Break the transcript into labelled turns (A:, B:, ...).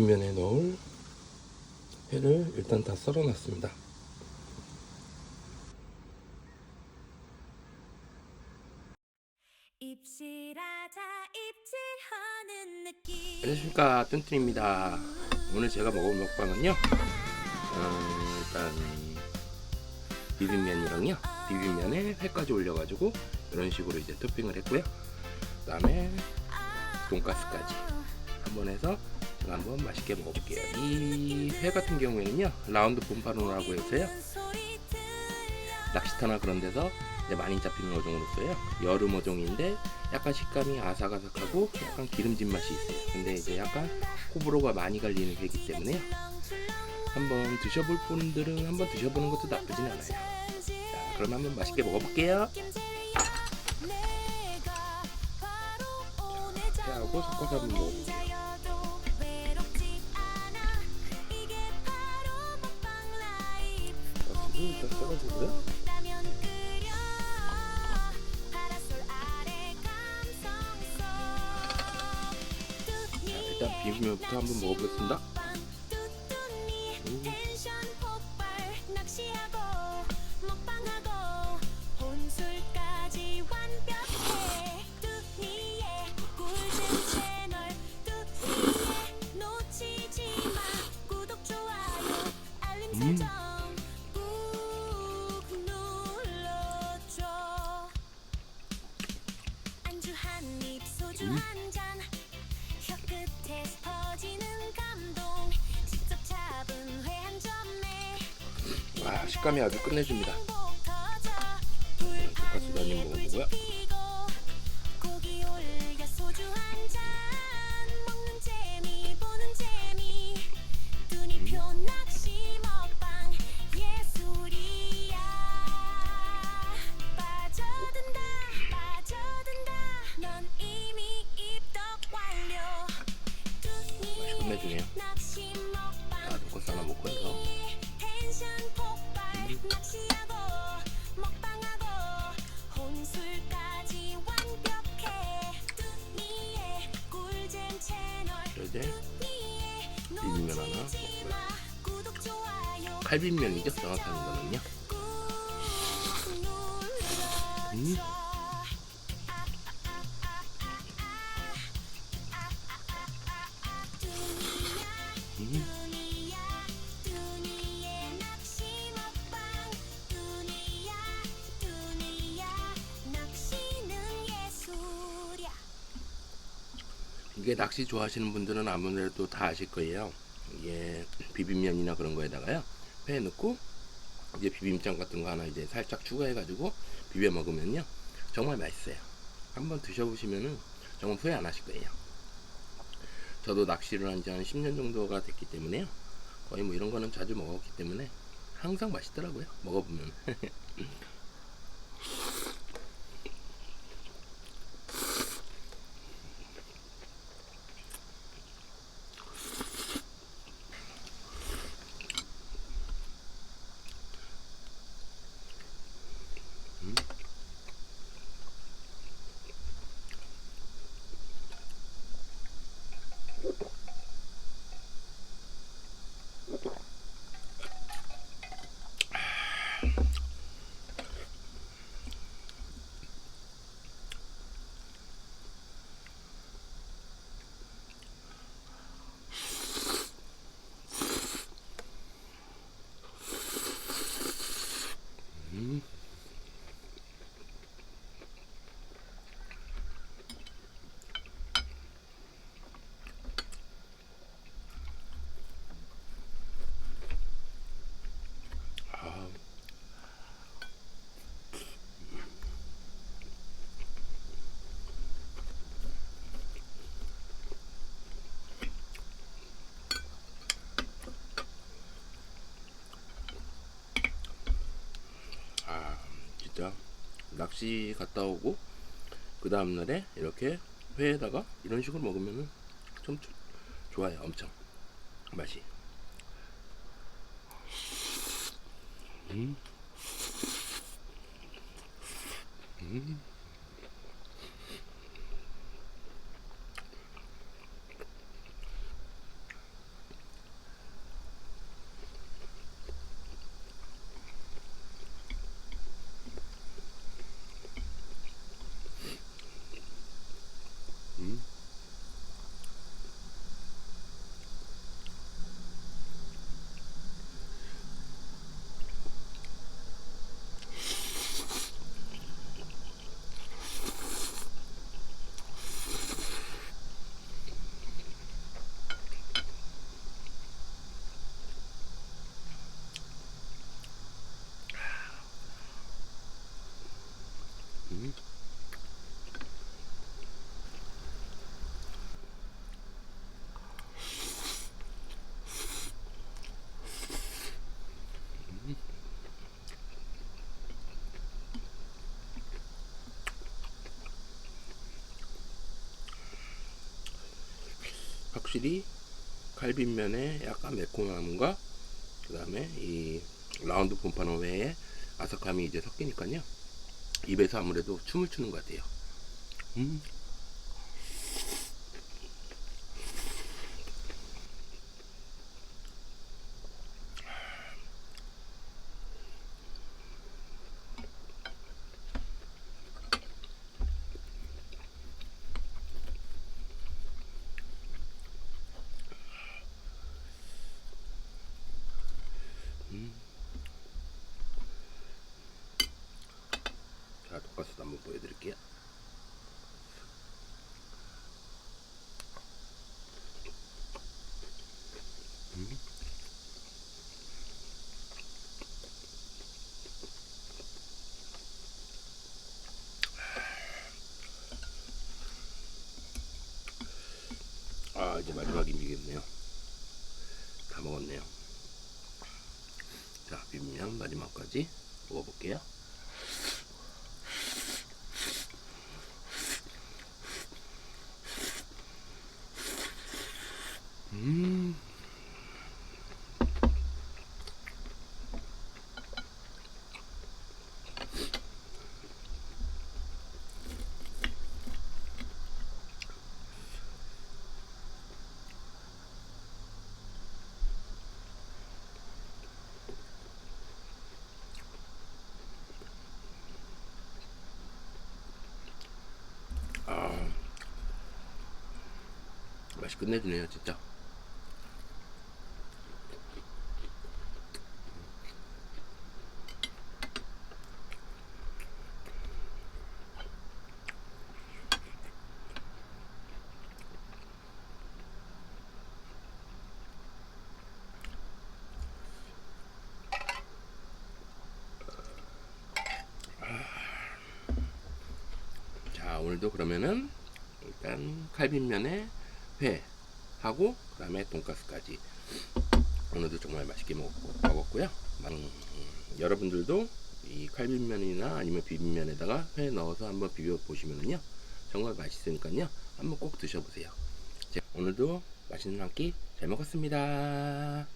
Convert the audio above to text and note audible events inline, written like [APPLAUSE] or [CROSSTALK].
A: 비빔면에 넣을 회를 일단 다 썰어 놨습니다.
B: 입실하자 입질하는 느낌.
A: 안녕하십니까 뚠뚠입니다. 오늘 제가 먹을 먹방은요 음, 일단 비빔면이랑요 비빔면에 회까지 올려가지고 이런 식으로 이제 토핑을 했고요. 그 다음에 돈가스까지 한번 해서 한번 맛있게 먹어볼게요 이 회 같은 경우에는요 라운드 봄파로라고 해서요 낚시터나 그런 데서 많이 잡히는 어종으로 써요. 여름 어종인데 약간 식감이 아삭아삭하고 약간 기름진 맛이 있어요. 근데 이제 약간 호불호가 많이 갈리는 회이기 때문에요. 한번 드셔볼 분들은 한번 드셔보는 것도 나쁘진 않아요. 자, 그럼 한번 맛있게 먹어볼게요.
B: 오늘
A: 회하고 섞어서 한번 먹어볼게요.
B: 자, 속
A: 일단 비빔면부터 한번 먹어보겠습니다. 음. 와, 식감이 아주 끝내줍니다. 돈가스도 한입 먹어보고요. 칼비빔면이죠. 정확한 거는요. 음. 이게 낚시 좋아하시는 분들은 아무래도 다 아실 거예요. 이게 비빔면이나 그런 거에다가요. 회 넣고 이제 비빔장 같은 거 하나 이제 살짝 추가해가지고 비벼 먹으면요. 정말 맛있어요. 한번 드셔보시면은 정말 후회 안 하실 거예요. 저도 낚시를 한 지 한 10년 정도가 됐기 때문에요. 거의 뭐 이런 거는 자주 먹었기 때문에 항상 맛있더라고요. 먹어보면. [LAUGHS] 아, 아, 진짜 낚시 갔다 오고 그 다음 날에 이렇게 회에다가 이런 식으로 먹으면은 좀 조- 좋아요, 엄청 맛이. 음. 음.
B: 음. 확실히 칼빈면에 약간 매콤함과 그 다음에 이 라운드 폼파노 외에 아삭함이 이제 섞이니까요 입에서 아무래도 춤을 추는 것 같아요 음. 자 돈가스도 한번 보여드릴게요 음. 아 이제 마지막입니겠네요 다 먹었네요 자 비빔면 마지막까지 먹어볼게요 음. 아, 맛이 끝내주네요, 진짜. 자 오늘도 그러면은 일단 칼빈면에 회 하고 그 다음에 돈가스까지 오늘도 정말 맛있게 먹, 먹었고요. 음, 여러분들도 이 칼빈면이나 아니면 비빔면에다가 회 넣어서 한번 비벼 보시면은요 정말 맛있으니까요 한번 꼭 드셔보세요. 자, 오늘도 맛있는 한 끼 잘 먹었습니다.